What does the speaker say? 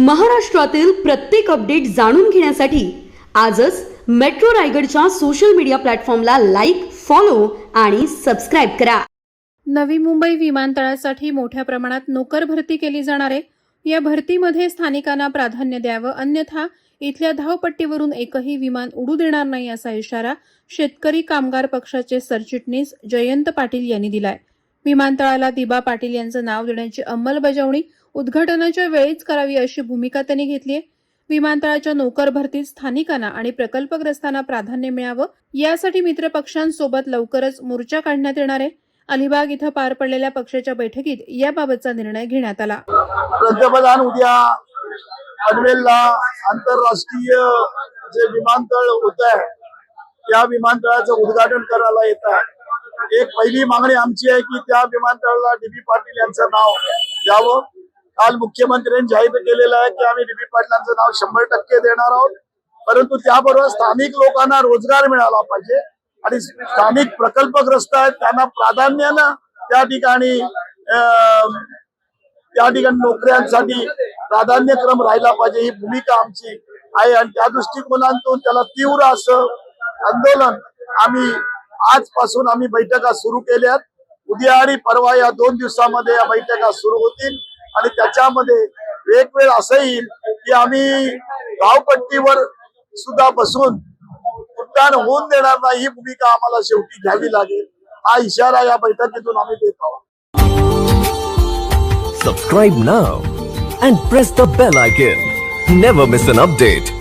महाराष्ट्रातील प्रत्येक अपडेट जाणून घेण्यासाठी आजच मेट्रो रायगडच्या सोशल मीडिया प्लॅटफॉर्मला लाईक फॉलो आणि सबस्क्राईब करा. नवी मुंबई विमानतळासाठी मोठ्या प्रमाणात नोकर भरती केली जाणार आहे. या भरतीमध्ये स्थानिकांना प्राधान्य द्यावं अन्यथा इथल्या धावपट्टीवरून एकही विमान उडू देणार नाही असा इशारा शेतकरी कामगार पक्षाचे सरचिटणीस जयंत पाटील यांनी दिलाय. विमानतळाला दिबा पाटील यांचं नाव देण्याची अंमलबजावणी उद्घाटनाच्या वेळीच करावी अशी भूमिका त्यांनी घेतली आहे. विमानतळाच्या नोकर भरतीत स्थानिकांना आणि प्रकल्पग्रस्तांना प्राधान्य मिळावं यासाठी मित्रपक्षांसोबत लवकरच मोर्चा काढण्यात येणार आहे. अलिबाग इथं पार पडलेल्या पक्षाच्या बैठकीत याबाबतचा निर्णय घेण्यात आला. पंतप्रधान उद्या पनवेलला आंतरराष्ट्रीय जे विमानतळ होत आहे त्या विमानतळाचं उद्घाटन करायला येत आहे. एक पहिली मागणी आमची आहे की त्या विमानतळाला डीबी पाटील यांचं नाव द्यावं काल मुख्यमंत्र्यांनी जाहीर केलेलं आहे की आम्ही डीबी पाटलांचं नाव शंभर टक्के देणार आहोत. परंतु त्याबरोबर स्थानिक लोकांना रोजगार मिळाला पाहिजे. आणि स्थानिक प्रकल्पग्रस्त आहेत त्यांना प्राधान्यानं त्या ठिकाणी त्या ठिकाणी नोकऱ्यांसाठी प्राधान्यक्रम राहिला पाहिजे. ही भूमिका आमची आहे. आणि त्या दृष्टिकोनातून त्याला तीव्र असं आंदोलन आम्ही आजपासून आम्ही बैठका सुरू केल्यात उद्या आणि परवा या दोन दिवसामध्ये या बैठका सुरू होतील आणि त्याच्यामध्ये वेगवेळ असं येईल की आम्ही गावपट्टीवर सुद्धा बसून उड्डाण होऊन देणार नाही ही भूमिका आम्हाला शेवटी घ्यावी लागेल हा इशारा या बैठकीतून आम्ही देत आहोत Subscribe now and press the bell icon. Never miss an update.